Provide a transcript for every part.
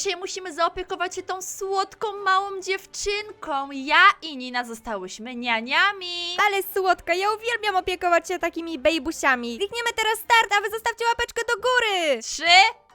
Dzisiaj musimy zaopiekować się tą słodką, małą dziewczynką. Ja i Nina zostałyśmy nianiami. Ale słodka, ja uwielbiam opiekować się takimi bejbusiami. Klikniemy teraz start, a wy zostawcie łapeczkę do góry. Trzy,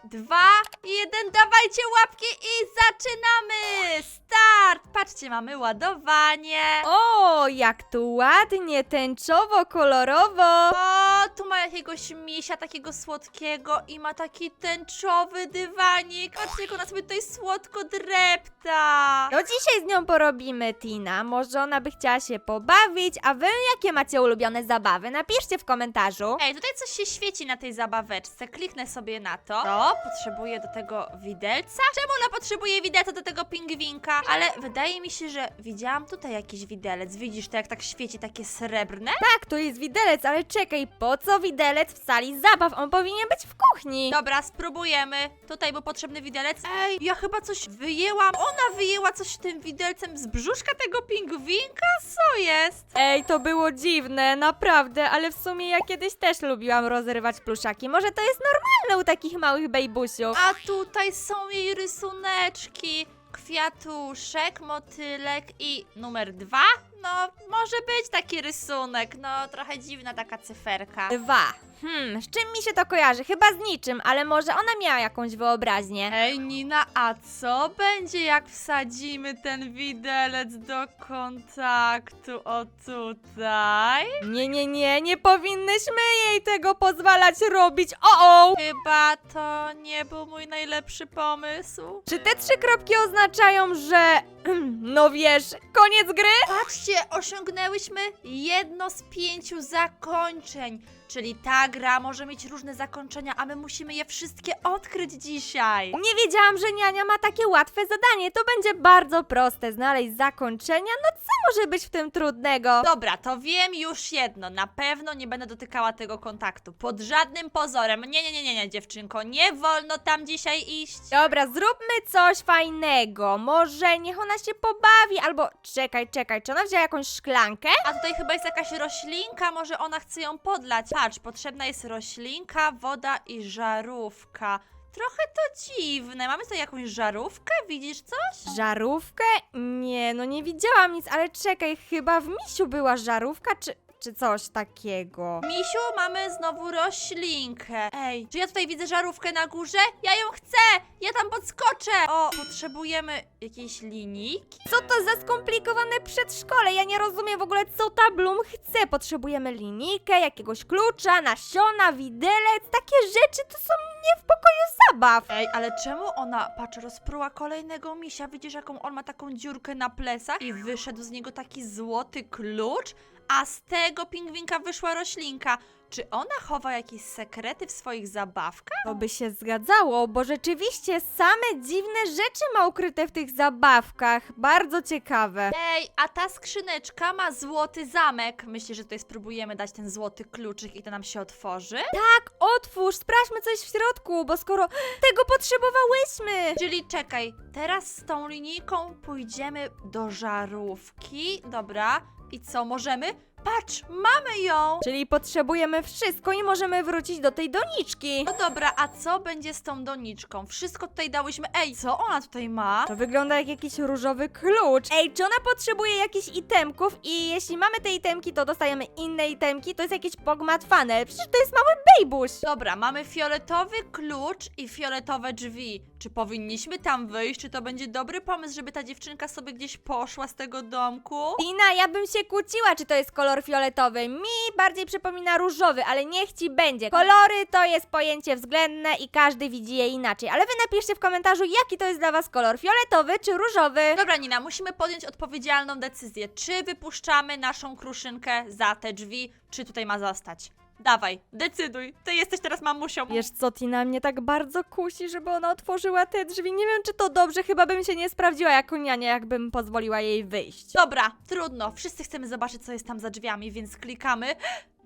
dwa, jeden, dawajcie łapki i zaczynamy! Start! Patrzcie, mamy ładowanie. O, jak tu ładnie, tęczowo, kolorowo. O, tu ma jakiegoś misia takiego słodkiego i ma taki tęczowy dywanik. Patrzcie, jak ona sobie tutaj słodko drepta. No dzisiaj z nią porobimy, Tina. Może ona by chciała się pobawić, a wy jakie macie ulubione zabawy? Napiszcie w komentarzu. Ej, tutaj coś się świeci na tej zabaweczce. Kliknę sobie na to. O, potrzebuję do tego widelca. Czemu ona potrzebuje widelca do tego pingwinka? Ale wydaje mi się, że widziałam tutaj jakiś widelec. Widzisz to, jak tak świeci, takie srebrne? Tak, to jest widelec, ale czekaj, po co widelec w sali zabaw? On powinien być w kuchni. Dobra, spróbujemy. Tutaj był potrzebny widelec. Ej, ja chyba coś wyjęłam. Ona wyjęła coś tym widelcem z brzuszka tego pingwinka? Co jest? Ej, to było dziwne, naprawdę, ale w sumie ja kiedyś też lubiłam rozrywać pluszaki. Może to jest normalne u takich małych bejbusiów. A tutaj są jej rysuneczki. Kwiatuszek, motylek i numer dwa? No, może być taki rysunek. No, trochę dziwna taka cyferka. Dwa. Hmm, z czym mi się to kojarzy? Chyba z niczym, ale może ona miała jakąś wyobraźnię. Ej, Nina, a co będzie, jak wsadzimy ten widelec do kontaktu? O tutaj? Nie, nie, nie, nie powinnyśmy jej tego pozwalać robić. O, o! Chyba to nie był mój najlepszy pomysł. Czy te trzy kropki oznaczają, że. No wiesz, koniec gry? Patrzcie, osiągnęłyśmy jedno z pięciu zakończeń. Czyli ta gra może mieć różne zakończenia, a my musimy je wszystkie odkryć dzisiaj. Nie wiedziałam, że niania ma takie łatwe zadanie. To będzie bardzo proste. Znaleźć zakończenia? No co może być w tym trudnego? Dobra, to wiem już jedno. Na pewno nie będę dotykała tego kontaktu. Pod żadnym pozorem. Nie, nie, nie, nie, nie, dziewczynko. Nie wolno tam dzisiaj iść. Dobra, zróbmy coś fajnego. Może niech ona się pobawi, albo czekaj, czekaj, czy ona wzięła jakąś szklankę? A tutaj chyba jest jakaś roślinka, może ona chce ją podlać. Patrz, potrzebna jest roślinka, woda i żarówka. Trochę to dziwne. Mamy tutaj jakąś żarówkę? Widzisz coś? Żarówkę? Nie, no nie widziałam nic, ale czekaj, chyba w misiu była żarówka, czy, czy coś takiego. Misiu, mamy znowu roślinkę. Ej, czy ja tutaj widzę żarówkę na górze? Ja ją chcę! Ja tam podskoczę! O, potrzebujemy jakiejś linijki? Co to za skomplikowane przedszkole? Ja nie rozumiem w ogóle, co ta Bloom chce. Potrzebujemy linijkę, jakiegoś klucza, nasiona, widelec. Takie rzeczy to są nie w pokoju zabaw. Ej, ale czemu ona, patrz, rozpruła kolejnego misia? Widzisz, jaką on ma taką dziurkę na plecach? I wyszedł z niego taki złoty klucz? A z tego pingwinka wyszła roślinka. Czy ona chowa jakieś sekrety w swoich zabawkach? To by się zgadzało, bo rzeczywiście same dziwne rzeczy ma ukryte w tych zabawkach. Bardzo ciekawe. Ej, a ta skrzyneczka ma złoty zamek. Myślisz, że tutaj spróbujemy dać ten złoty kluczyk i to nam się otworzy? Tak, otwórz, sprawdźmy coś w środku, bo skoro tego potrzebowałyśmy. Czyli czekaj, teraz z tą linijką pójdziemy do żarówki. Dobra. I co, możemy? Patrz, mamy ją! Czyli potrzebujemy wszystko i możemy wrócić do tej doniczki. No dobra, a co będzie z tą doniczką? Wszystko tutaj dałyśmy. Ej, co ona tutaj ma? To wygląda jak jakiś różowy klucz. Ej, czy ona potrzebuje jakichś itemków i jeśli mamy te itemki, to dostajemy inne itemki? To jest jakieś pogmatwane. Przecież to jest mały bejbuś. Dobra, mamy fioletowy klucz i fioletowe drzwi. Czy powinniśmy tam wyjść? Czy to będzie dobry pomysł, żeby ta dziewczynka sobie gdzieś poszła z tego domku? Tina, ja bym się kłóciła, czy to jest kolor fioletowy. Mi bardziej przypomina różowy, ale niech ci będzie. Kolory to jest pojęcie względne i każdy widzi je inaczej. Ale wy napiszcie w komentarzu, jaki to jest dla was kolor, fioletowy czy różowy. Dobra, Nina, musimy podjąć odpowiedzialną decyzję. Czy wypuszczamy naszą kruszynkę za te drzwi, czy tutaj ma zostać? Dawaj, decyduj. Ty jesteś teraz mamusią. Wiesz co, Tina mnie tak bardzo kusi, żeby ona otworzyła te drzwi. Nie wiem, czy to dobrze, chyba bym się nie sprawdziła jako niania, jakbym pozwoliła jej wyjść. Dobra, trudno. Wszyscy chcemy zobaczyć, co jest tam za drzwiami, więc klikamy.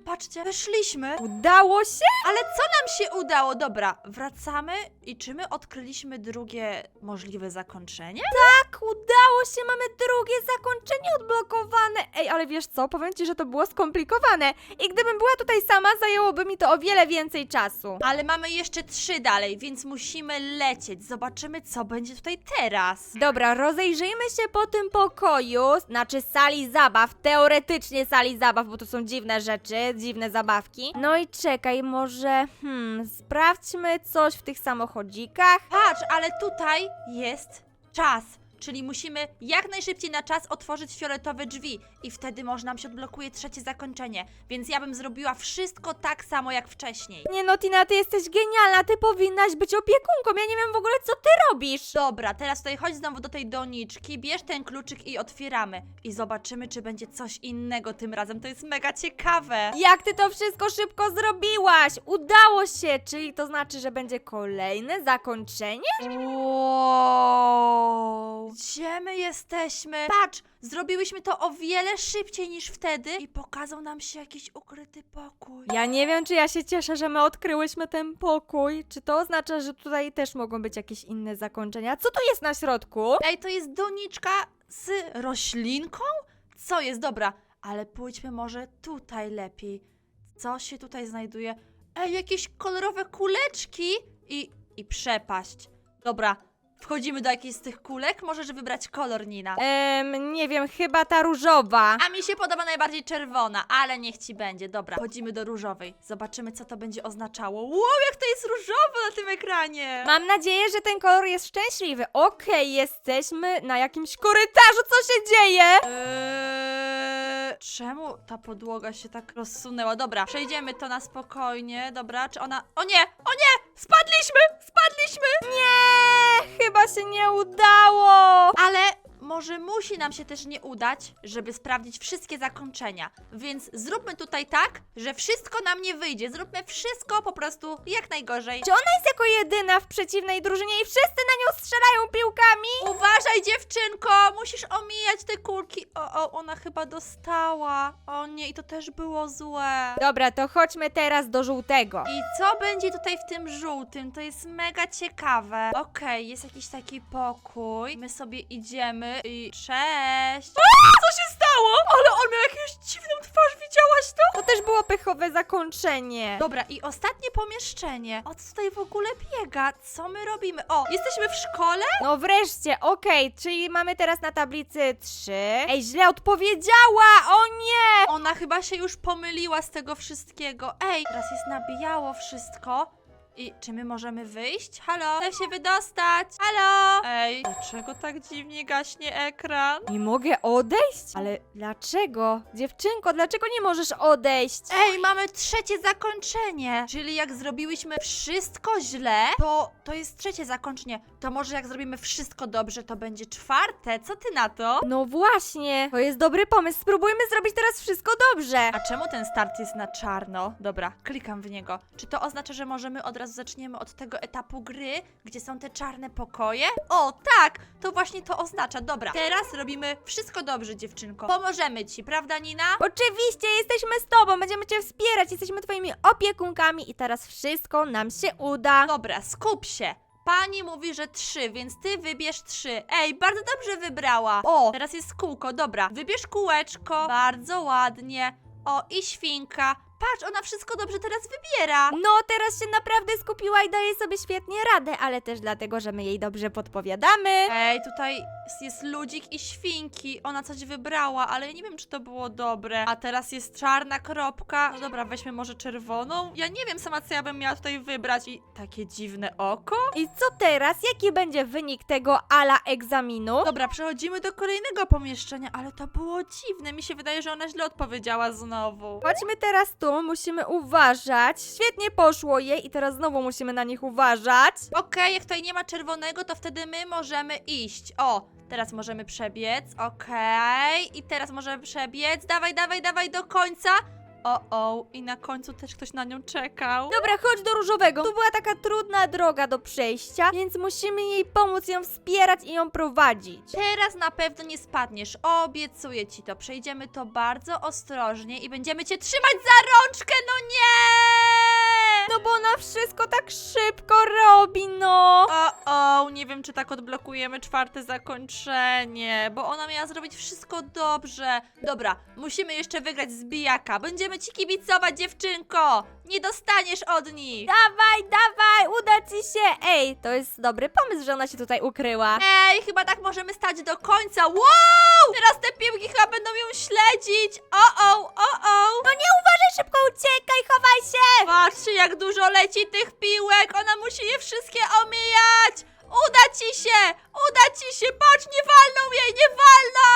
Patrzcie, wyszliśmy. Udało się? Ale co nam się udało? Dobra, wracamy i czy my odkryliśmy drugie możliwe zakończenie? Tak, udało się, mamy drugie zakończenie odblokowane. Ej, ale wiesz co, powiem ci, że to było skomplikowane. I gdybym była tutaj sama, zajęłoby mi to o wiele więcej czasu. Ale mamy jeszcze trzy dalej, więc musimy lecieć. Zobaczymy, co będzie tutaj teraz. Dobra, rozejrzyjmy się po tym pokoju, znaczy sali zabaw, teoretycznie sali zabaw, bo to są dziwne rzeczy, dziwne zabawki. No i czekaj, może, hmm, sprawdźmy coś w tych samochodzikach. Patrz, ale tutaj jest czas. Czyli musimy jak najszybciej na czas otworzyć fioletowe drzwi i wtedy może nam się odblokuje trzecie zakończenie. Więc ja bym zrobiła wszystko tak samo jak wcześniej. Nie no, Tina, ty jesteś genialna, ty powinnaś być opiekunką, ja nie wiem w ogóle, co ty robisz. Dobra, teraz tutaj chodź znowu do tej doniczki, bierz ten kluczyk i otwieramy. I zobaczymy, czy będzie coś innego tym razem. To jest mega ciekawe. Jak ty to wszystko szybko zrobiłaś? Udało się, czyli to znaczy, że będzie kolejne zakończenie? Wow! Gdzie my jesteśmy? Patrz, zrobiłyśmy to o wiele szybciej niż wtedy i pokazał nam się jakiś ukryty pokój. Ja nie wiem, czy ja się cieszę, że my odkryłyśmy ten pokój. Czy to oznacza, że tutaj też mogą być jakieś inne zakończenia? Co tu jest na środku? Ej, to jest doniczka z roślinką? Co jest? Dobra, ale pójdźmy może tutaj lepiej. Co się tutaj znajduje? Ej, jakieś kolorowe kuleczki i, i przepaść. Dobra, wchodzimy do jakiejś z tych kulek. Możesz wybrać kolor, Nina. Em, nie wiem, chyba ta różowa. A mi się podoba najbardziej czerwona, ale niech ci będzie. Dobra, wchodzimy do różowej. Zobaczymy, co to będzie oznaczało. Wow, jak to jest różowo na tym ekranie! Mam nadzieję, że ten kolor jest szczęśliwy. Okej, jesteśmy na jakimś korytarzu, co się dzieje? Eee, czemu ta podłoga się tak rozsunęła? Dobra, przejdziemy to na spokojnie. Dobra, czy ona. O nie! O nie! Spadliśmy! Spadliśmy! Nie, chyba się nie udało. Ale może musi nam się też nie udać, żeby sprawdzić wszystkie zakończenia. Więc zróbmy tutaj tak, że wszystko nam nie wyjdzie. Zróbmy wszystko po prostu jak najgorzej. Czy ona jest jako jedyna w przeciwnej drużynie i wszyscy na nią strzelają piłkami? Uważaj, dziewczynko! Musisz omijać te kulki. O, o, ona chyba dostała. O nie, i to też było złe. Dobra, to chodźmy teraz do żółtego. I co będzie tutaj w tym żółtym? To jest mega ciekawe. Okej, jest jakiś taki pokój. My sobie idziemy i cześć. Co się stało? Ale on miał jakąś dziwną twarz, widziałaś to? To też było pechowe zakończenie. Dobra, i ostatnie pomieszczenie. O co tutaj w ogóle biega? Co my robimy? O, jesteśmy w szkole? No wreszcie, okej, czyli mamy teraz na tablicy trzy. Ej, źle odpowiedziała! O nie! Ona chyba się już pomyliła z tego wszystkiego. Ej, teraz jest na biało wszystko. I czy my możemy wyjść? Halo? Chcę się wydostać. Halo? Ej, dlaczego tak dziwnie gaśnie ekran? Nie mogę odejść? Ale dlaczego? Dziewczynko, dlaczego nie możesz odejść? Ej, mamy trzecie zakończenie! Czyli jak zrobiłyśmy wszystko źle, to to jest trzecie zakończenie. To może jak zrobimy wszystko dobrze, to będzie czwarte. Co ty na to? No właśnie, to jest dobry pomysł. Spróbujmy zrobić teraz wszystko dobrze. A czemu ten start jest na czarno? Dobra, klikam w niego. Czy to oznacza, że możemy od razu zaczniemy od tego etapu gry, gdzie są te czarne pokoje? O, tak! To właśnie to oznacza. Dobra, teraz robimy wszystko dobrze, dziewczynko. Pomożemy ci, prawda, Nina? Oczywiście, jesteśmy z tobą, będziemy cię wspierać, jesteśmy twoimi opiekunkami i teraz wszystko nam się uda. Dobra, skup się. Pani mówi, że trzy, więc ty wybierz trzy. Ej, bardzo dobrze wybrała. O, teraz jest kółko, dobra. Wybierz kółeczko. Bardzo ładnie. O, i świnka. Patrz, ona wszystko dobrze teraz wybiera. No, teraz się naprawdę skupiła i daje sobie świetnie radę, ale też dlatego, że my jej dobrze podpowiadamy. Ej, tutaj jest- ludzik i świnki. Ona coś wybrała, ale nie wiem, czy to było dobre. A teraz jest czarna kropka. No Dobra, weźmy może czerwoną. Ja nie wiem sama, co ja bym miała tutaj wybrać. I takie dziwne oko. I co teraz? Jaki będzie wynik tego ala egzaminu? Dobra, przechodzimy do kolejnego pomieszczenia, ale to było dziwne. Mi się wydaje, że ona źle odpowiedziała znowu. Chodźmy teraz tu, musimy uważać. Świetnie poszło jej i teraz znowu musimy na nich uważać. Okej, jak tutaj nie ma czerwonego, to wtedy my możemy iść. O, teraz możemy przebiec. Okej, i teraz możemy przebiec. Dawaj, dawaj, dawaj do końca. O, o. I na końcu też ktoś na nią czekał. Dobra, chodź do różowego. Tu była taka trudna droga do przejścia, więc musimy jej pomóc, ją wspierać i ją prowadzić. Teraz na pewno nie spadniesz, obiecuję ci to. Przejdziemy to bardzo ostrożnie i będziemy cię trzymać za rączkę, no nie! No bo ona wszystko tak szybko robi, no. O, o, nie wiem, czy tak odblokujemy czwarte zakończenie, bo ona miała zrobić wszystko dobrze. Dobra, musimy jeszcze wygrać z bijaka. Będziemy ci kibicować, dziewczynko! Nie dostaniesz od nich! Dawaj, dawaj, się. Ej, to jest dobry pomysł, że ona się tutaj ukryła. Ej, chyba tak możemy stać do końca. Wow! Teraz te piłki chyba będą ją śledzić. O, o, o, o. No nie uważaj, szybko uciekaj, chowaj się. Patrzcie, jak dużo leci tych piłek. Ona musi je wszystkie omijać. Uda ci się! Uda ci się! Patrz, nie walną jej, nie walną!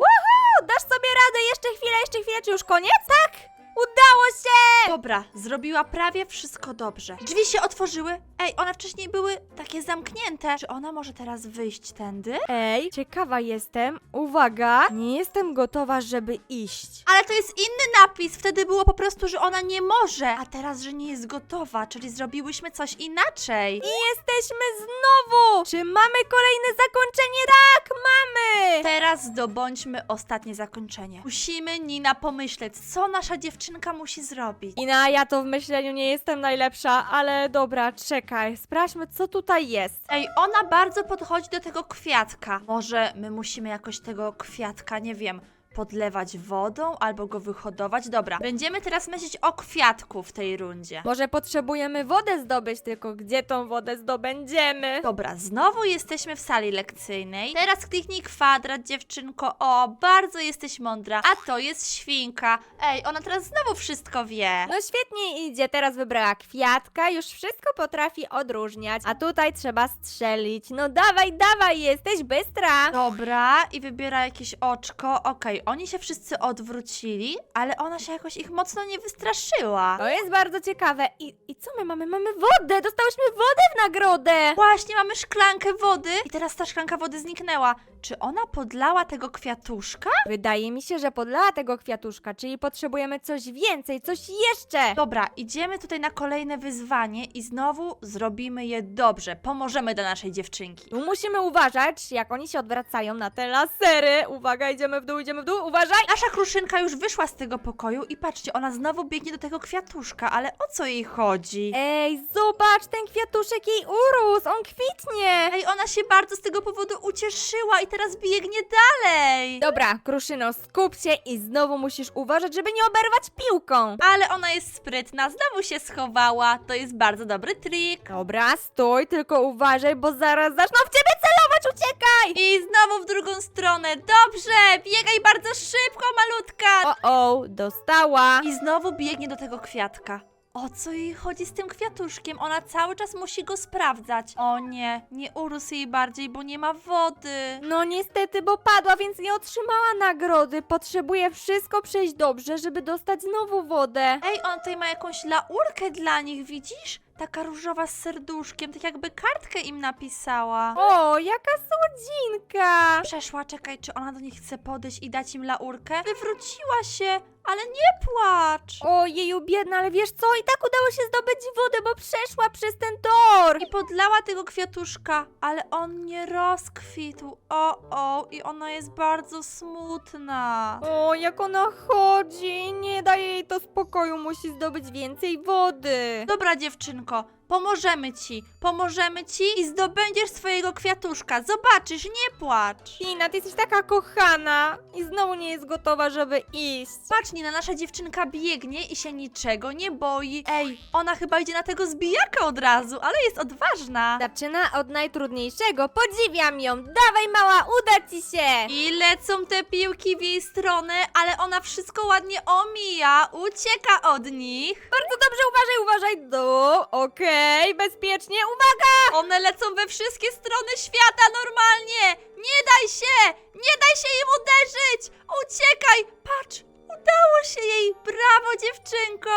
Woohoo, dasz sobie radę, jeszcze chwilę, jeszcze chwilę, czy już koniec? Tak, udało się. Dobra, zrobiła prawie wszystko dobrze. Drzwi się otworzyły. Ej, one wcześniej były takie zamknięte. Czy ona może teraz wyjść tędy? Ej, ciekawa jestem. Uwaga, nie jestem gotowa, żeby iść. Ale to jest inny napis. Wtedy było po prostu, że ona nie może. A teraz, że nie jest gotowa, czyli zrobiłyśmy coś inaczej. I jesteśmy znowu! Czy mamy kolejne zakończenie? Tak, mamy! Teraz zdobądźmy ostatnie zakończenie. Musimy, Nina, pomyśleć, co nasza dziewczynka musi zrobić. Ina, ja to w myśleniu nie jestem najlepsza, ale dobra, czekaj, sprawdźmy, co tutaj jest. Ej, ona bardzo podchodzi do tego kwiatka. Może my musimy jakoś tego kwiatka, nie wiem, podlewać wodą albo go wyhodować? Dobra, będziemy teraz myśleć o kwiatku w tej rundzie. Może potrzebujemy wodę zdobyć, tylko gdzie tą wodę zdobędziemy? Dobra, znowu jesteśmy w sali lekcyjnej. Teraz kliknij kwadrat, dziewczynko. O, bardzo jesteś mądra. A to jest świnka. Ej, ona teraz znowu wszystko wie. No świetnie idzie, teraz wybrała kwiatka, już wszystko potrafi odróżniać. A tutaj trzeba strzelić. No dawaj, dawaj, jesteś bystra. Dobra, i wybiera jakieś oczko. Okej, oni się wszyscy odwrócili, ale ona się jakoś ich mocno nie wystraszyła. To jest bardzo ciekawe. I, I co my mamy? Mamy wodę! Dostałyśmy wodę w nagrodę! Właśnie, mamy szklankę wody i teraz ta szklanka wody zniknęła. Czy ona podlała tego kwiatuszka? Wydaje mi się, że podlała tego kwiatuszka, czyli potrzebujemy coś więcej, coś jeszcze! Dobra, idziemy tutaj na kolejne wyzwanie i znowu zrobimy je dobrze. Pomożemy dla naszej dziewczynki. Tu musimy uważać, jak oni się odwracają na te lasery. Uwaga, idziemy w dół, idziemy w dół, uważaj! Nasza kruszynka już wyszła z tego pokoju i patrzcie, ona znowu biegnie do tego kwiatuszka, ale o co jej chodzi? Ej, zobacz, ten kwiatuszek jej urósł, on kwitnie! Ej, ona się bardzo z tego powodu ucieszyła i teraz biegnie dalej. Dobra, Kruszyno, skup się i znowu musisz uważać, żeby nie oberwać piłką. Ale ona jest sprytna, znowu się schowała. To jest bardzo dobry trik. Dobra, stój, tylko uważaj, bo zaraz zaczną w ciebie celować, uciekaj! I znowu w drugą stronę. Dobrze, biegaj bardzo szybko, malutka. O, o, dostała. I znowu biegnie do tego kwiatka. O co jej chodzi z tym kwiatuszkiem? Ona cały czas musi go sprawdzać. O nie, nie urósł jej bardziej, bo nie ma wody. No niestety, bo padła, więc nie otrzymała nagrody. Potrzebuje wszystko przejść dobrze, żeby dostać znowu wodę. Ej, ona tutaj ma jakąś laurkę dla nich, widzisz? Taka różowa z serduszkiem, tak jakby kartkę im napisała. O, jaka słodzinka! Przeszła, czekaj, czy ona do nich chce podejść i dać im laurkę? Wywróciła się, ale nie płacz. Ojeju, biedna, ale wiesz co? I tak udało się zdobyć wodę, bo przeszła przez ten tor. I podlała tego kwiatuszka, ale on nie rozkwitł. O, o, i ona jest bardzo smutna. O, jak ona chodzi, nie daje jej to spokoju, musi zdobyć więcej wody. Dobra, dziewczynko, pomożemy ci, pomożemy ci i zdobędziesz swojego kwiatuszka. Zobaczysz, nie płacz. Tina, ty jesteś taka kochana i znowu nie jest gotowa, żeby iść. Patrz, Nina, nasza dziewczynka biegnie i się niczego nie boi. Ej, ona chyba idzie na tego zbijaka od razu, ale jest odważna. Zaczyna od najtrudniejszego, podziwiam ją. Dawaj mała, uda ci się. I lecą te piłki w jej stronę, ale ona wszystko ładnie omija, ucieka od nich. Bardzo dobrze, uważaj, uważaj. Do, okej, bezpiecznie, uwaga. One lecą we wszystkie strony świata normalnie! Nie daj się! Nie daj się im uderzyć! Uciekaj! Patrz! Udało się jej! Brawo, dziewczynko!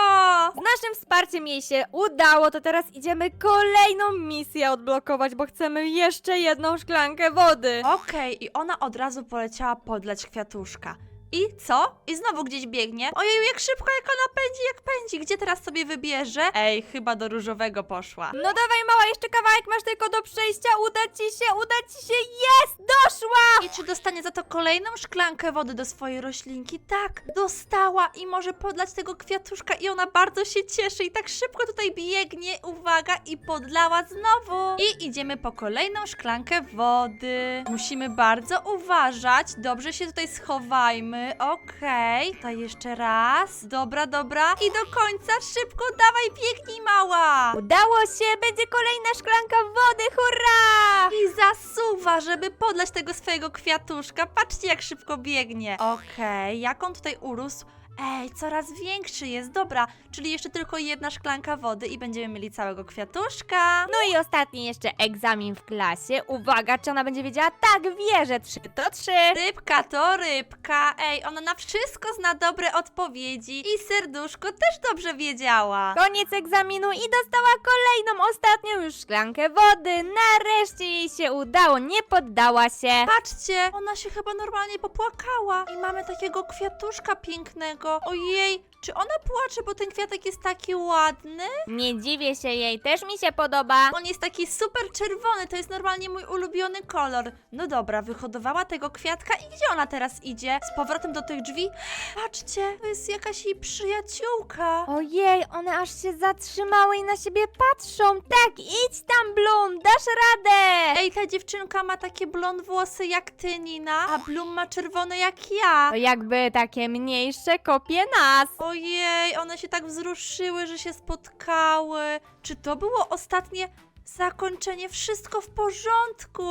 Z naszym wsparciem jej się udało, to teraz idziemy kolejną misję odblokować, bo chcemy jeszcze jedną szklankę wody. Okej, i ona od razu poleciała podlać kwiatuszka. I co? I znowu gdzieś biegnie. Ojeju, jak szybko, jak ona pędzi, jak pędzi. Gdzie teraz sobie wybierze? Ej, chyba do różowego poszła. No dawaj mała, jeszcze kawałek masz tylko do przejścia, uda ci się, uda ci się, jest, doszła! I czy dostanie za to kolejną szklankę wody do swojej roślinki? Tak, dostała i może podlać tego kwiatuszka i ona bardzo się cieszy i tak szybko tutaj biegnie, uwaga, i podlała znowu. I idziemy po kolejną szklankę wody. Musimy bardzo uważać, dobrze się tutaj schowajmy, okej, to jeszcze raz, dobra, dobra i do końca, szybko, dawaj, biegnij mała. Udało się, będzie kolejna szklanka wody, hurra! I zasuwa, żeby podlać tego swojego kwiatuszka. Patrzcie, jak szybko biegnie. Okej, jak on tutaj urósł? Ej, coraz większy jest. Dobra, czyli jeszcze tylko jedna szklanka wody i będziemy mieli całego kwiatuszka. No i ostatni jeszcze egzamin w klasie. Uwaga, czy ona będzie wiedziała? Tak, wie, że trzy to trzy. Rybka to rybka. Ej, ona na wszystko zna dobre odpowiedzi. I serduszko też dobrze wiedziała. Koniec egzaminu i dostała kolejną, ostatnią już szklankę wody. Nareszcie jej się udało, nie poddała się. Patrzcie, ona się chyba normalnie popłakała. I mamy takiego kwiatuszka pięknego. Ojej, czy ona płacze, bo ten kwiatek jest taki ładny? Nie dziwię się jej, też mi się podoba. On jest taki super czerwony, to jest normalnie mój ulubiony kolor. No dobra, wyhodowała tego kwiatka i gdzie ona teraz idzie? Z powrotem do tych drzwi? Patrzcie, to jest jakaś jej przyjaciółka. Ojej, one aż się zatrzymały i na siebie patrzą. Tak, idź tam, Bloom, dasz radę. Ej, ta dziewczynka ma takie blond włosy jak ty, Nina, a Bloom ma czerwone jak ja. To jakby takie mniejsze kopie nas. Ojej, one się tak wzruszyły, że się spotkały. Czy to było ostatnie zakończenie? Wszystko w porządku.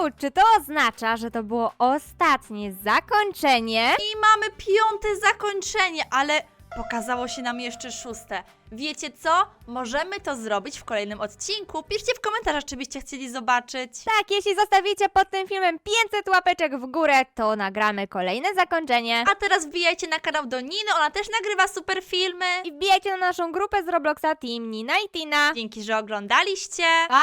U, czy to oznacza, że to było ostatnie zakończenie? I mamy piąte zakończenie, ale pokazało się nam jeszcze szóste. Wiecie co? Możemy to zrobić w kolejnym odcinku. Piszcie w komentarzach, czy byście chcieli zobaczyć. Tak, jeśli zostawicie pod tym filmem 500 łapeczek w górę, to nagramy kolejne zakończenie. A teraz wbijajcie na kanał do Niny, ona też nagrywa super filmy. I wbijajcie na naszą grupę z Robloxa Team Nina i Tina. Dzięki, że oglądaliście. Pa!